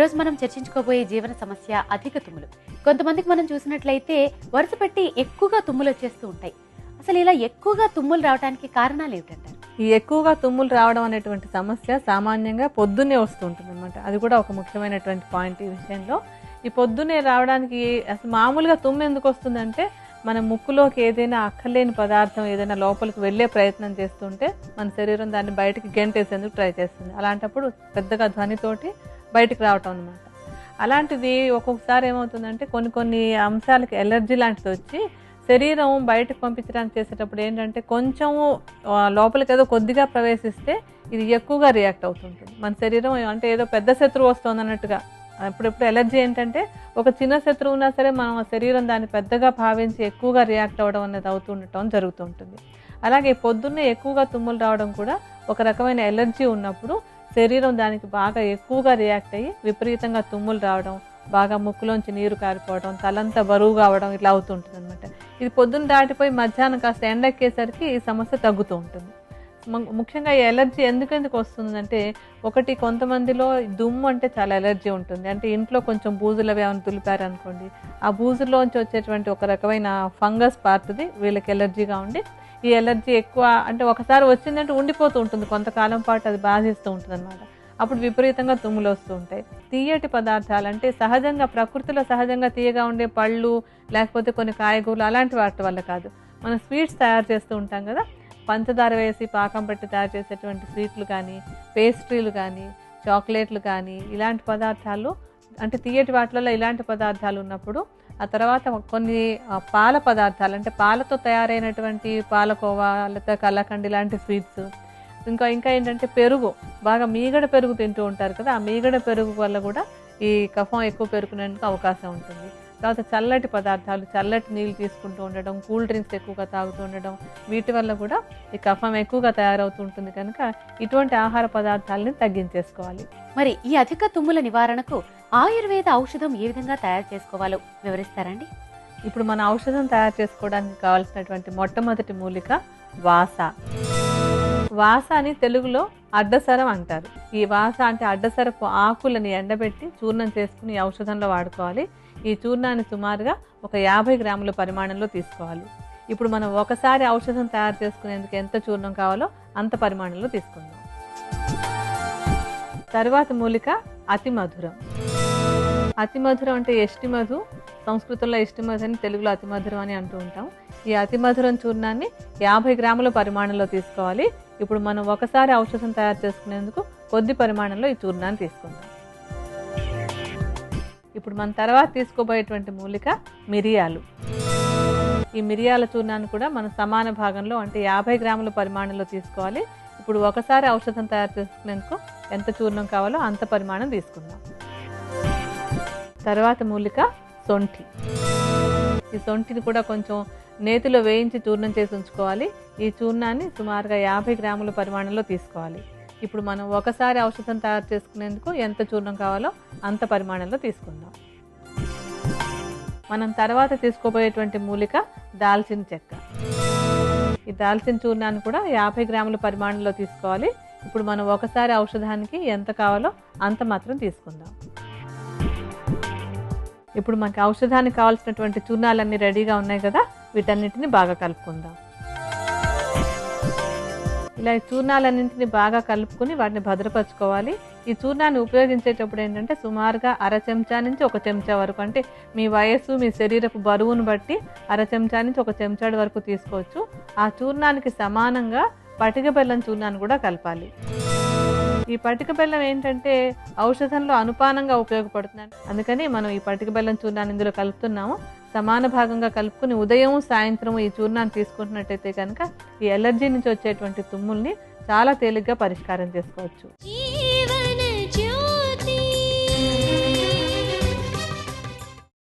ఈరోజు మనం చర్చించుకోబోయే జీవన సమస్య అధిక తుమ్ములు. కొంతమందికి మనం చూసినట్లయితే వరుస పెట్టి ఎక్కువగా తుమ్ములు వచ్చేస్తూ ఉంటాయి. అసలు ఇలా ఎక్కువగా తుమ్ములు రావడానికి కారణాలు ఏమిటంటారు? ఈ ఎక్కువగా తుమ్ములు రావడం అనేటువంటి సమస్య సామాన్యంగా పొద్దున్నే వస్తుంటుంది అనమాట అది కూడా ఒక ముఖ్యమైనటువంటి పాయింట్ ఈ విషయంలో. ఈ పొద్దున్నే రావడానికి అసలు మామూలుగా తుమ్ము ఎందుకు వస్తుందంటే మన ముక్కులోకి ఏదైనా అక్కర్లేని పదార్థం ఏదైనా లోపలికి వెళ్ళే ప్రయత్నం చేస్తుంటే మన శరీరం దాన్ని బయటికి గెంటేసేందుకు ట్రై చేస్తుంది. అలాంటప్పుడు పెద్దగా ధ్వనితోటి బయటకు రావటం అనమాట అలాంటిది ఒక్కొక్కసారి ఏమవుతుందంటే కొన్ని కొన్ని అంశాలకి ఎలర్జీ లాంటిది వచ్చి శరీరం బయటకు పంపించడానికి చేసేటప్పుడు ఏంటంటే కొంచెం లోపలికి ఏదో కొద్దిగా ప్రవేశిస్తే ఇది ఎక్కువగా రియాక్ట్ అవుతుంటుంది. మన శరీరం అంటే ఏదో పెద్ద శత్రువు వస్తుంది అన్నట్టుగా. అప్పుడప్పుడు ఎలర్జీ ఏంటంటే ఒక చిన్న శత్రువు ఉన్నా సరే మనం శరీరం దాన్ని పెద్దగా భావించి ఎక్కువగా రియాక్ట్ అవ్వడం అనేది అవుతుండటం జరుగుతుంటుంది అలాగే పొద్దున్నే ఎక్కువగా తుమ్ములు రావడం కూడా ఒక రకమైన ఎలర్జీ ఉన్నప్పుడు శరీరం దానికి బాగా ఎక్కువగా రియాక్ట్ అయ్యి విపరీతంగా తుమ్ములు రావడం బాగా ముక్కులోంచి నీరు కారిపోవడం తలంతా బరువు కావడం ఇట్లా అవుతుంటుంది అనమాట ఇది పొద్దున్న దాటిపోయి మధ్యాహ్నం కాస్త ఎండెక్కేసరికి ఈ సమస్య తగ్గుతూ ఉంటుంది. ముఖ్యంగా ఈ ఎలర్జీ ఎందుకెందుకు వస్తుందంటే ఒకటి కొంతమందిలో దుమ్ము అంటే చాలా ఎలర్జీ ఉంటుంది. అంటే ఇంట్లో కొంచెం బూజులు అవి ఏమైనా దులిపారనుకోండి ఆ బూజులోంచి వచ్చేటువంటి ఒక రకమైన ఫంగస్ పార్ట్ది వీళ్ళకి ఎలర్జీగా ఉండి ఈ ఎలర్జీ ఎక్కువ అంటే ఒకసారి వచ్చిందంటే ఉండిపోతూ ఉంటుంది. కొంతకాలం పాటు అది బాధిస్తూ ఉంటుంది అనమాట అప్పుడు విపరీతంగా తుమ్ములు వస్తూ ఉంటాయి. తీయటి పదార్థాలు అంటే సహజంగా ప్రకృతిలో సహజంగా తీయగా ఉండే పళ్ళు లేకపోతే కొన్ని కాయగూరలు అలాంటి వాటి వల్ల కాదు. మనం స్వీట్స్ తయారు చేస్తూ ఉంటాం కదా. పంచదార వేసి పాకం పెట్టి తయారు చేసేటువంటి స్వీట్లు కానీ పేస్ట్రీలు కానీ చాక్లెట్లు కానీ ఇలాంటి పదార్థాలు అంటే తీయటి వాటిలలో ఇలాంటి పదార్థాలు ఉన్నప్పుడు ఆ తర్వాత కొన్ని పాల పదార్థాలు అంటే పాలతో తయారైనటువంటి పాలకోవా లేకపోతే కల్లకండి లాంటి స్వీట్స్. ఇంకా ఇంకా ఏంటంటే పెరుగు బాగా మీగడ పెరుగు తింటూ ఉంటారు కదా ఆ మీగడ పెరుగు వల్ల కూడా ఈ కఫం ఎక్కువ పెరుగుకునేందుకు అవకాశం ఉంటుంది. తర్వాత చల్లటి పదార్థాలు చల్లటి నీళ్ళు తీసుకుంటూ ఉండడం కూల్ డ్రింక్స్ ఎక్కువగా తాగుతూ ఉండడం వీటి వల్ల కూడా ఈ కఫం ఎక్కువగా తయారవుతూ ఉంటుంది కనుక ఇటువంటి ఆహార పదార్థాలని తగ్గించేసుకోవాలి. మరి ఈ అధిక తుమ్ముల నివారణకు ఆయుర్వేద ఔషధం ఏ విధంగా తయారు చేసుకోవాలో వివరిస్తారండి ఇప్పుడు మన ఔషధం తయారు చేసుకోవడానికి కావాల్సినటువంటి మొట్టమొదటి మూలిక వాస. వాస అని తెలుగులో అడ్డసరం అంటారు. ఈ వాస అంటే అడ్డసరపు ఆకులని ఎండబెట్టి చూర్ణం చేసుకుని ఈ ఔషధంలో వాడుకోవాలి. ఈ చూర్ణాన్ని సుమారుగా ఒక యాభై గ్రాముల పరిమాణంలో తీసుకోవాలి. ఇప్పుడు మనం ఒకసారి ఔషధం తయారు చేసుకునేందుకు ఎంత చూర్ణం కావాలో అంత పరిమాణంలో తీసుకుందాం. తర్వాత మూలిక అతి మధురం. అతి మధురం అంటే ఎష్టి మధు? సంస్కృతంలో ఎష్టి మధు అని తెలుగులో అతి మధురం అని అంటూ ఉంటాం. ఈ అతి మధురం చూర్ణాన్ని యాభై గ్రాముల పరిమాణంలో తీసుకోవాలి. ఇప్పుడు మనం ఒకసారి ఔషధం తయారు చేసుకునేందుకు కొద్ది పరిమాణంలో ఈ చూర్ణాన్ని తీసుకుందాం. ఇప్పుడు మన తర్వాత తీసుకోబోయేటువంటి మూలిక మిరియాలు. ఈ మిరియాల చూర్ణాన్ని కూడా మనం సమాన భాగంలో అంటే యాభై గ్రాముల పరిమాణంలో తీసుకోవాలి. ఇప్పుడు ఒకసారి ఔషధం తయారు చేసుకునేందుకు ఎంత చూర్ణం కావాలో అంత పరిమాణం తీసుకుందాం. తర్వాత మూలిక సొంఠి ఈ సొంఠిని కూడా కొంచెం నేతిలో వేయించి చూర్ణం చేసి ఉంచుకోవాలి. ఈ చూర్ణాన్ని సుమారుగా యాభై గ్రాముల పరిమాణంలో తీసుకోవాలి. ఇప్పుడు మనం ఒకసారి ఔషధం తయారు చేసుకునేందుకు ఎంత చూర్ణం కావాలో అంత పరిమాణంలో తీసుకుందాం. మనం తర్వాత తీసుకోబోయేటువంటి మూలిక దాల్చిన చెక్క. ఈ దాల్చిన చూర్ణాన్ని కూడా యాభై గ్రాముల పరిమాణంలో తీసుకోవాలి. ఇప్పుడు మనం ఒకసారి ఔషధానికి ఎంత కావాలో అంత మాత్రం తీసుకుందాం. ఇప్పుడు మనకి ఔషధానికి కావాల్సినటువంటి చూర్ణాలన్నీ రెడీగా ఉన్నాయి కదా. వీటన్నిటిని బాగా కలుపుకుందాం. ఇలా ఈ చూర్ణాలన్నింటిని బాగా కలుపుకుని వాటిని భద్రపరచుకోవాలి. ఈ చూర్ణాన్ని ఉపయోగించేటప్పుడు ఏంటంటే సుమారుగా అర చెంచా నుంచి ఒక చెంచా వరకు అంటే మీ వయస్సు మీ శరీరపు బరువును బట్టి అర చెంచా నుంచి ఒక చెంచాడు వరకు తీసుకోవచ్చు. ఆ చూర్ణానికి సమానంగా పటిక బెల్లం చూర్ణాన్ని కూడా కలపాలి. ఈ పటిక బెల్లం ఏంటంటే ఔషధంలో అనుపానంగా ఉపయోగపడుతుంది అందుకని మనం ఈ పటిక బెల్లం చూర్ణాన్ని ఇందులో కలుపుతున్నాము. సమాన భాగంగా కలుపుకుని ఉదయం సాయంత్రం ఈ చూర్ణాన్ని తీసుకుంటున్నట్టయితే కనుక ఈ ఎలర్జీ నుంచి వచ్చేటువంటి తుమ్ముల్ని చాలా తేలిగ్గా పరిష్కారం చేసుకోవచ్చు.